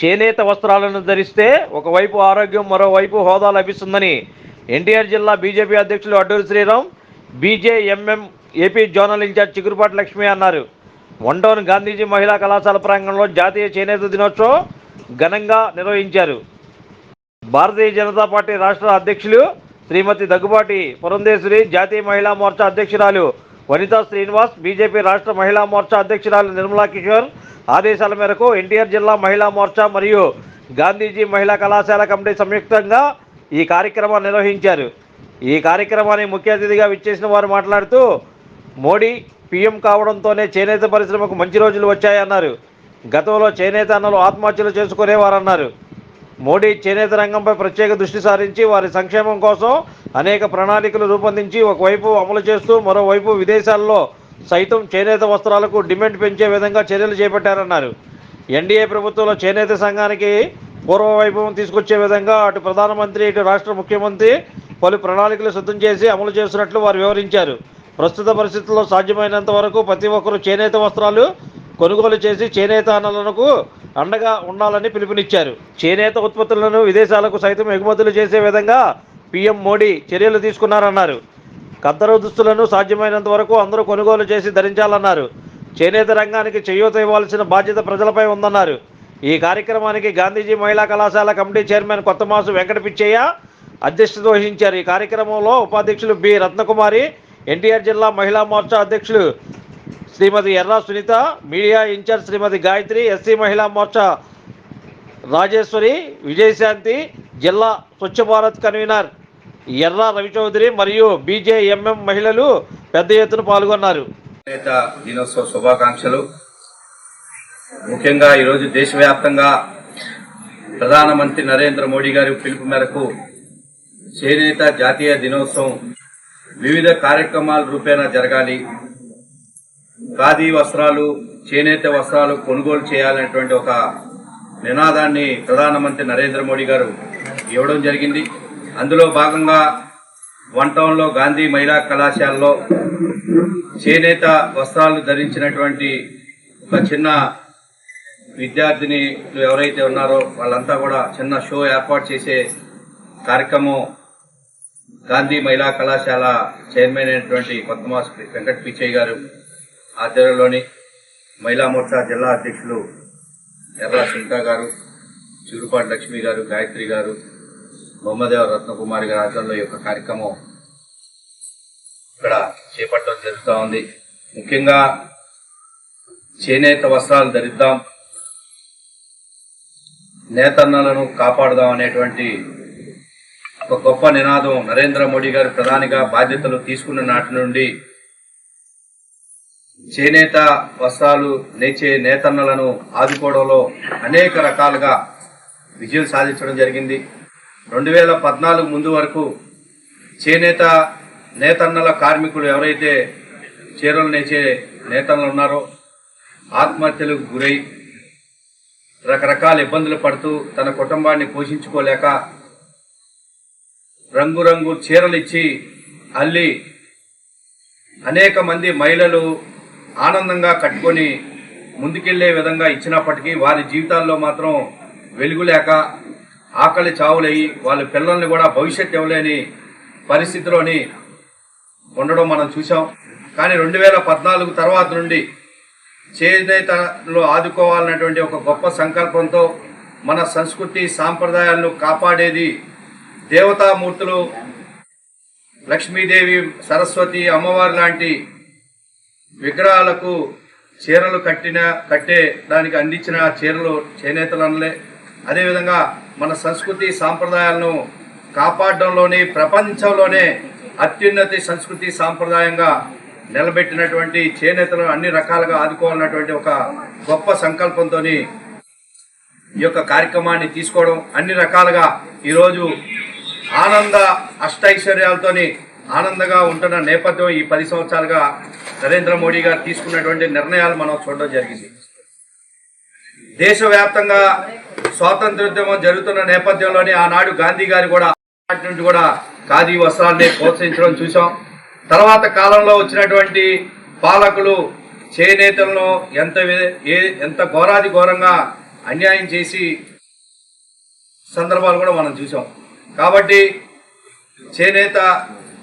చేనేత వస్త్రాలను ధరిస్తే ఒకవైపు ఆరోగ్యం మరోవైపు హోదా లభిస్తుందని ఎన్టీఆర్ జిల్లా బీజేపీ అధ్యక్షులు Adduri Sriram BJMM AP zonal incharge Chigurupati Lakshmi అన్నారు. వన్ డౌన్ గాంధీజీ మహిళా కళాశాల ప్రాంగణంలో జాతీయ చేనేత దినోత్సవం ఘనంగా నిర్వహించారు. భారతీయ జనతా పార్టీ రాష్ట్ర అధ్యక్షులు శ్రీమతి దగ్గుబాటి పురంధేశ్వరి జాతీయ మహిళా మోర్చా అధ్యక్షురాలు వనితా శ్రీనివాస్ బీజేపీ రాష్ట్ర మహిళా మోర్చా అధ్యక్షురాలు నిర్మలా కిషోర్ ఆదేశాల మేరకు ఎన్టీఆర్ జిల్లా మహిళా మోర్చా మరియు గాంధీజీ మహిళా కళాశాల కమిటీ సంయుక్తంగా ఈ కార్యక్రమాన్ని నిర్వహించారు. ఈ కార్యక్రమాన్ని ముఖ్య అతిథిగా విచ్చేసిన వారు మాట్లాడుతూ మోడీ పీఎం కావడంతోనే చేనేత పరిశ్రమకు మంచి రోజులు వచ్చాయన్నారు. గతంలో చేనేత అన్నలు ఆత్మహత్యలు చేసుకునేవారన్నారు. మోడీ చేనేత రంగంపై ప్రత్యేక దృష్టి సారించి వారి సంక్షేమం కోసం అనేక ప్రణాళికలు రూపొందించి ఒకవైపు అమలు చేస్తూ మరోవైపు విదేశాల్లో సైతం చేనేత వస్త్రాలకు డిమాండ్ పెంచే విధంగా చర్యలు చేపట్టారన్నారు. ఎన్డీఏ ప్రభుత్వంలో చేనేత సంఘానికి పూర్వ వైభవం తీసుకొచ్చే విధంగా అటు ప్రధానమంత్రి ఇటు రాష్ట్ర ముఖ్యమంత్రి పలు ప్రణాళికలు సిద్ధం చేసి అమలు చేస్తున్నట్లు వారు వివరించారు. ప్రస్తుత పరిస్థితుల్లో సాధ్యమైనంత వరకు ప్రతి ఒక్కరూ చేనేత వస్త్రాలు కొనుగోలు చేసి చేనేత అన్నలకు అండగా ఉండాలని పిలుపునిచ్చారు. చేనేత ఉత్పత్తులను విదేశాలకు సైతం ఎగుమతులు చేసే విధంగా పీఎం మోడీ చర్యలు తీసుకున్నారన్నారు. కద్దరు దుస్తులను సాధ్యమైనంత వరకు అందరూ కొనుగోలు చేసి ధరించాలన్నారు. చేనేత రంగానికి చేయూత ఇవ్వాల్సిన బాధ్యత ప్రజలపై ఉందన్నారు. ఈ కార్యక్రమానికి గాంధీజీ మహిళా కళాశాల కమిటీ చైర్మన్ కొత్తమాసు వెంకట పిచ్చయ్య అధ్యక్షత వహించారు ఈ కార్యక్రమంలో ఉపాధ్యక్షులు బి. రత్నకుమారి ఎన్టీఆర్ జిల్లా మహిళా మోర్చా అధ్యక్షులు Srimathi Erra Sunitha media incharge Srimathi Gayathri SC Mahila Morcha Rajeswari Vijayashanti జిల్లా స్వచ్ఛ భారత్ కన్వీనర్ ఎర్ర రవిచౌదరి మరియు బీజేఎంఎం మహిళలు పెద్ద ఎత్తున పాల్గొన్నారు. చేనేత దినోత్సవ శుభాకాంక్షలు. ముఖ్యంగా ఈరోజు దేశవ్యాప్తంగా ప్రధానమంత్రి నరేంద్ర మోడీ గారి పిలుపు మేరకు చేనేత జాతీయ దినోత్సవం వివిధ కార్యక్రమాల రూపేణా జరగాలి. ఖాదీ వస్త్రాలు చేనేత వస్త్రాలు కొనుగోలు చేయాలనేటువంటి ఒక నినాదాన్ని ప్రధానమంత్రి నరేంద్ర మోడీ గారు ఇవ్వడం జరిగింది. అందులో భాగంగా వన్ టౌన్లో గాంధీ మహిళా కళాశాలలో చేనేత వస్త్రాలు ధరించినటువంటి ఒక చిన్న విద్యార్థిని ఎవరైతే ఉన్నారో వాళ్ళంతా కూడా చిన్న షో ఏర్పాటు చేసే కార్యక్రమం గాంధీ మహిళా కళాశాల చైర్మన్ అయినటువంటి కొత్తమాస్ వెంకట పిచ్చయ్య గారు ఆధ్వర్యంలోని మహిళా మోర్చా జిల్లా అధ్యక్షులు ఎర్రా సుంకా గారు చిరుపాటి లక్ష్మి గారు గాయత్రి గారు బొమ్మదేవ రత్నకుమారి గారి ఆధ్వర్యంలో యొక్క కార్యక్రమం ఇక్కడ చేపట్టడం జరుగుతూ ఉంది. ముఖ్యంగా చేనేత వస్త్రాలు ధరిద్దాం నేతన్నలను కాపాడుదాం అనేటువంటి ఒక గొప్ప నినాదం నరేంద్ర మోడీ గారు ప్రధానిగా బాధ్యతలు తీసుకున్న నాటి నుండి చేనేత వస్త్రాలు నేచే నేతన్నలను ఆదుకోవడంలో అనేక రకాలుగా విజయం సాధించడం జరిగింది. రెండు వేల పద్నాలుగు ముందు వరకు చేనేత నేతన్నల కార్మికులు ఎవరైతే చీరలు నేచే నేతన్నలు ఉన్నారో ఆత్మహత్యలకు గురై రకరకాల ఇబ్బందులు పడుతూ తన కుటుంబాన్ని పోషించుకోలేక రంగురంగు చీరలు ఇచ్చి అల్లి అనేక మంది మహిళలు ఆనందంగా కట్టుకొని ముందుకెళ్ళే విధంగా ఇచ్చినప్పటికీ వారి జీవితాల్లో మాత్రం వెలుగు లేక ఆకలి చావులయ్యి వాళ్ళ పిల్లల్ని కూడా భవిష్యత్ ఇవ్వలేని పరిస్థితిలోని ఉండడం మనం చూసాం కానీ రెండు వేల పద్నాలుగు తర్వాత నుండి చేనేతలో ఆదుకోవాలన్నటువంటి ఒక గొప్ప సంకల్పంతో మన సంస్కృతి సాంప్రదాయాలను కాపాడేది దేవతామూర్తులు లక్ష్మీదేవి సరస్వతి అమ్మవారి లాంటి విగ్రహాలకు చీరలు కట్టిన కట్టే దానికి అందించిన చీరలు చేనేతలనలే అదేవిధంగా మన సంస్కృతి సాంప్రదాయాలను కాపాడడంలోని ప్రపంచంలోనే అత్యున్నతి సంస్కృతి సాంప్రదాయంగా నిలబెట్టినటువంటి చేనేతలను అన్ని రకాలుగా ఆదుకోవాలన్నటువంటి ఒక గొప్ప సంకల్పంతో ఈ యొక్క కార్యక్రమాన్ని తీసుకోవడం అన్ని రకాలుగా ఈరోజు ఆనంద అష్టైశ్వర్యాలతోని ఆనందంగా ఉంటున్న నేపథ్యం ఈ పది సంవత్సరాలుగా నరేంద్ర మోడీ గారు తీసుకున్నటువంటి నిర్ణయాలు మనం చూడడం జరిగింది. దేశవ్యాప్తంగా స్వాతంత్రోద్యమం జరుగుతున్న నేపథ్యంలోనే ఆనాడు గాంధీ గారు కూడా నాటి నుండి కూడా ఖాదీ వస్త్రాన్ని ప్రోత్సహించడం చూసాం తర్వాత కాలంలో వచ్చినటువంటి పాలకులు చేనేతలను ఎంత ఎంత ఘోరాది ఘోరంగా అన్యాయం చేసి సందర్భాలు కూడా మనం చూసాం కాబట్టి చేనేత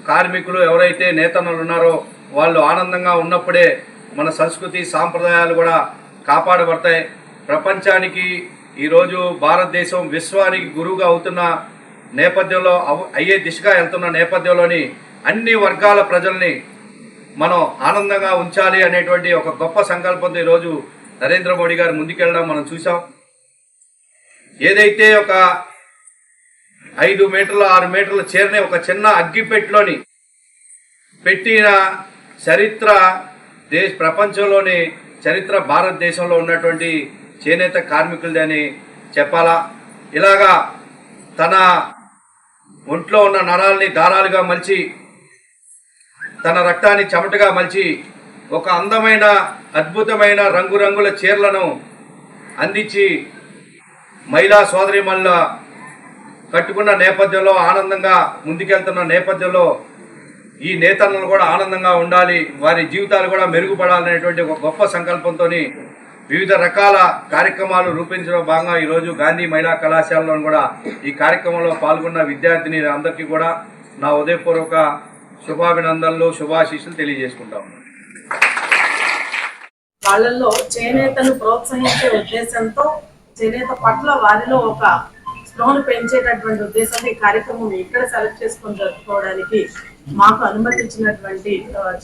కార్మికులు ఎవరైతే నేతన్నలు ఉన్నారో వాళ్ళు ఆనందంగా ఉన్నప్పుడే మన సంస్కృతి సాంప్రదాయాలు కూడా కాపాడబడతాయి. ప్రపంచానికి ఈరోజు భారతదేశం విశ్వానికి గురువుగా అవుతున్న నేపథ్యంలో అయ్యే దిశగా వెళ్తున్న నేపథ్యంలోని అన్ని వర్గాల ప్రజల్ని మనం ఆనందంగా ఉంచాలి అనేటువంటి ఒక గొప్ప సంకల్పంతో ఈరోజు నరేంద్ర మోడీ గారు ముందుకెళ్ళడం మనం చూసాం ఏదైతే ఒక ఐదు మీటర్లు ఆరు మీటర్లు చేరిన ఒక చిన్న అగ్గిపెట్టిలోని పెట్టిన చరిత్ర దేశ ప్రపంచంలోని చరిత్ర భారతదేశంలో ఉన్నటువంటి చేనేత కార్మికులదని చెప్పాలా? ఇలాగా తన ఒంట్లో ఉన్న నరాల్ని దారాలుగా మలిచి తన రక్తాన్ని చెమటగా మలిచి ఒక అందమైన అద్భుతమైన రంగురంగుల చీరలను అందించి మహిళా సోదరిమల్ల కట్టుకున్న నేపథ్యంలో ఆనందంగా ముందుకెళ్తున్న నేపథ్యంలో ఈ నేతలను కూడా ఆనందంగా ఉండాలి వారి జీవితాలు కూడా మెరుగుపడాలనేటువంటి ఒక గొప్ప సంకల్పంతో వివిధ రకాల కార్యక్రమాలు రూపించడం భాగంగా ఈరోజు గాంధీ మహిళా కళాశాలలో కూడా ఈ కార్యక్రమంలో పాల్గొన్న విద్యార్థిని అందరికీ కూడా నా ఉదయపూర్వక శుభాభినందనలు శుభాశీస్సులు తెలియజేసుకుంటాం వాళ్ళల్లో చేనేతను ప్రోత్సహించే ఉద్దేశంతో చేనేత పట్ల వారిలో ఒక స్పృహను పెంచేటటువంటి ఉద్దేశంతో ఈ కార్యక్రమం ఇక్కడ సెలెక్ట్ చేసుకొని జరుపుకోవడానికి మాకు అనుమతించినటువంటి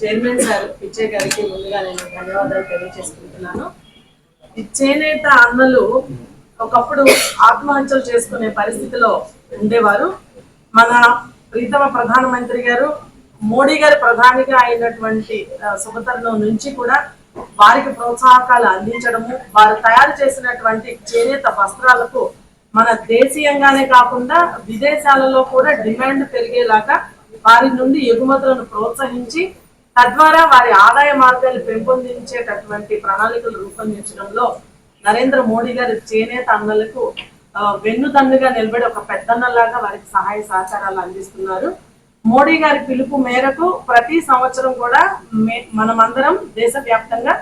చైర్మన్ సార్ పిచ్చే గారికి ముందుగా నేను ధన్యవాదాలు తెలియజేసుకుంటున్నాను. ఈ చేనేత అన్నలు ఒకప్పుడు ఆత్మహత్యలు చేసుకునే పరిస్థితిలో ఉండేవారు. మన ప్రీతమ ప్రధానమంత్రి గారు మోడీ గారు ప్రధానిగా అయినటువంటి ఆ, నుంచి కూడా వారికి ప్రోత్సాహకాలు అందించడము వారు తయారు చేసినటువంటి చేనేత వస్త్రాలకు మన దేశీయంగానే కాకుండా విదేశాలలో కూడా డిమాండ్ పెరిగేలాగా వారి నుండి ఎగుమతులను ప్రోత్సహించి తద్వారా వారి ఆదాయ మార్గాలు పెంపొందించేటటువంటి ప్రణాళికలు రూపొందించడంలో నరేంద్ర మోడీ గారి చేనేత అన్నలకు వెన్నుదన్నుగా నిలబడి ఒక పెద్దన్నలాగా వారికి సహాయ సహకారాలు అందిస్తున్నారు. మోడీ గారి పిలుపు మేరకు ప్రతి సంవత్సరం కూడా మే- మనమందరం దేశవ్యాప్తంగా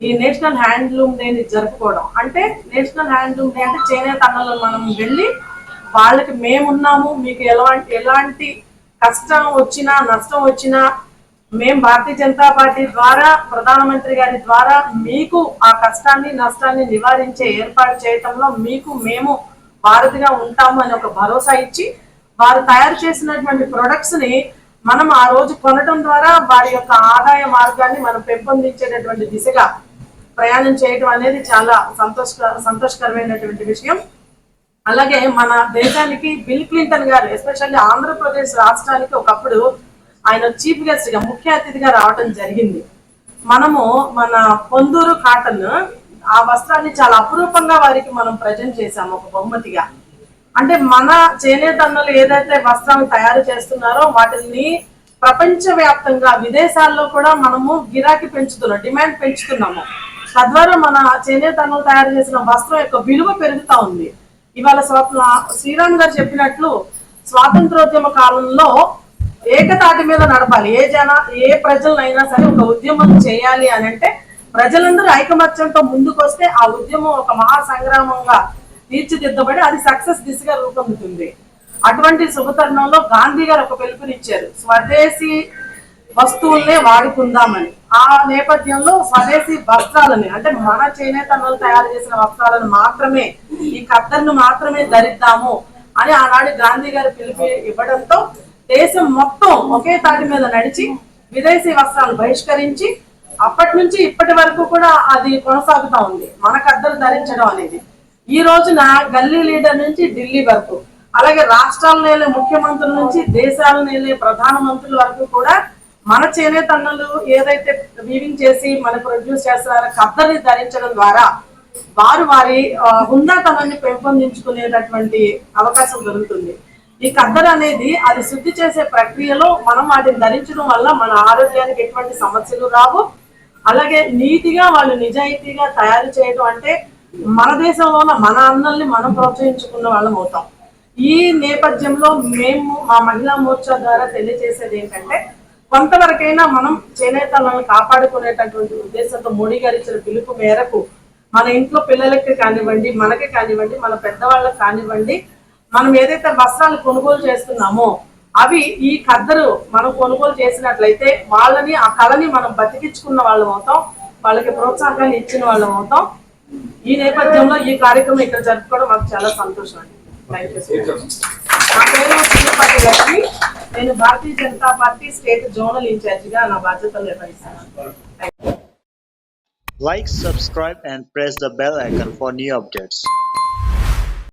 ఈ నేషనల్ హ్యాండ్లూమ్ డేని జరుపుకోవడం. అంటే నేషనల్ హ్యాండ్లూమ్ డే అంటే చేనేత అన్నలు మనం వెళ్ళి వాళ్ళకి మేమున్నాము మీకు ఎలాంటి ఎలాంటి కష్టం వచ్చినా నష్టం వచ్చినా మేము భారతీయ జనతా పార్టీ ద్వారా ప్రధానమంత్రి గారి ద్వారా మీకు ఆ కష్టాన్ని నష్టాన్ని నివారించే ఏర్పాటు చేయటంలో మీకు మేము భారతిగా ఉంటాము అని ఒక భరోసా ఇచ్చి వారు తయారు చేసినటువంటి ప్రొడక్ట్స్ని మనం ఆ రోజు కొనటం ద్వారా వారి యొక్క ఆదాయ మార్గాన్ని మనం పెంపొందించేటటువంటి దిశగా ప్రయాణం చేయడం అనేది చాలా సంతోష సంతోషకరమైనటువంటి విషయం. అలాగే మన దేశానికి బిల్ క్లింటన్ గారు ఎస్పెషల్లీ ఆంధ్రప్రదేశ్ రాష్ట్రానికి ఒకప్పుడు ఆయన చీఫ్ గెస్ట్గా ముఖ్య అతిథిగా రావటం జరిగింది. మనము మన పొందూరు కాటన్ ఆ వస్త్రాన్ని చాలా అపురూపంగా వారికి మనం ప్రజెంట్ చేశాము ఒక బహుమతిగా. అంటే మన చేనేత అన్నలు ఏదైతే వస్త్రాలు తయారు చేస్తున్నారో వాటిని ప్రపంచ వ్యాప్తంగా విదేశాల్లో కూడా మనము గిరాకీ పెంచుతున్నాం డిమాండ్ పెంచుతున్నాము. తద్వారా మన చేనేత అన్నలు తయారు చేసిన వస్త్రం యొక్క విలువ పెరుగుతూ ఉంది. ఇవాళ స్వాతంత్ర శ్రీరామ్ గారు చెప్పినట్లు స్వాతంత్రోద్యమ కాలంలో ఏకతాటి మీద నడపాలి. ఏ జన ఏ ప్రజలనైనా సరే ఒక ఉద్యమం చేయాలి అని అంటే ప్రజలందరూ ఐకమత్యంతో ముందుకు వస్తే ఆ ఉద్యమం ఒక మహా సంగ్రామంగా తీర్చిదిద్దబడి అది సక్సెస్ దిశగా రూపొందుతుంది. అటువంటి శుభతరుణంలో గాంధీ గారు ఒక పిలుపునిచ్చారు. స్వదేశీ వస్తువుల్నే వాడుకుందామని. ఆ నేపథ్యంలో స్వదేశీ వస్త్రాలని అంటే మన చేనేత తయారు చేసిన వస్త్రాలను మాత్రమే ఈ కత్తర్ను మాత్రమే ధరిద్దాము అని ఆనాడు గాంధీ గారు పిలుపు ఇవ్వడంతో దేశం మొత్తం ఒకే తాటి మీద నడిచి విదేశీ వస్త్రాలు బహిష్కరించి అప్పటి నుంచి ఇప్పటి వరకు కూడా అది కొనసాగుతా ఉంది. మన కద్దరు ధరించడం అనేది. ఈ రోజున గల్లీ లీడర్ నుంచి ఢిల్లీ వరకు అలాగే రాష్ట్రాలను వెళ్ళే ముఖ్యమంత్రుల నుంచి దేశాలను వెళ్ళే ప్రధానమంత్రుల వరకు కూడా మన చేనేత అన్నలు ఏదైతే వీవింగ్ చేసి మన ప్రొడ్యూస్ చేస్తున్నారో కద్దరిని ధరించడం ద్వారా వారు వారి హుందాతనాన్ని పెంపొందించుకునేటటువంటి అవకాశం దొరుకుతుంది. ఈ కద్దరు అనేది అది శుద్ధి చేసే ప్రక్రియలో మనం వాటిని ధరించడం వల్ల మన ఆరోగ్యానికి ఎటువంటి సమస్యలు రావు. అలాగే నీతిగా వాళ్ళు నిజాయితీగా తయారు చేయడం అంటే మన దేశంలో ఉన్న మన అన్నల్ని మనం ప్రోత్సహించుకున్న వాళ్ళం అవుతాం. ఈ నేపథ్యంలో మేము మా మహిళా మోర్చా ద్వారా తెలియజేసేది ఏంటంటే కొంతవరకైనా మనం చేనేతలను కాపాడుకునేటటువంటి ఉద్దేశంతో మోడీ గారు ఇచ్చిన పిలుపు మేరకు మన ఇంట్లో పిల్లలకి కానివ్వండి మనకి కానివ్వండి మన పెద్దవాళ్ళకి కానివ్వండి మనం ఏదైతే వస్త్రాలు కొనుగోలు చేస్తున్నామో అవి ఈ ఖద్దరు మనం కొనుగోలు చేసినట్లయితే వాళ్ళని ఆ కళని మనం బతికించుకున్న వాళ్ళం అవుతాం వాళ్ళకి ప్రోత్సాహాన్ని ఇచ్చిన వాళ్ళం అవుతాం. ఈ నేపథ్యంలో ఈ కార్యక్రమం ఇక్కడ జరుపుకోవడం మాకు చాలా సంతోషం అండి. నా పేరు చిన్నపాటి లక్ష్మి. నేను Bharatiya Janata party state zonal ఇన్ఛార్జిగా నా బాధ్యతలు నిర్వహిస్తాను Like, subscribe, and press the bell icon for new updates.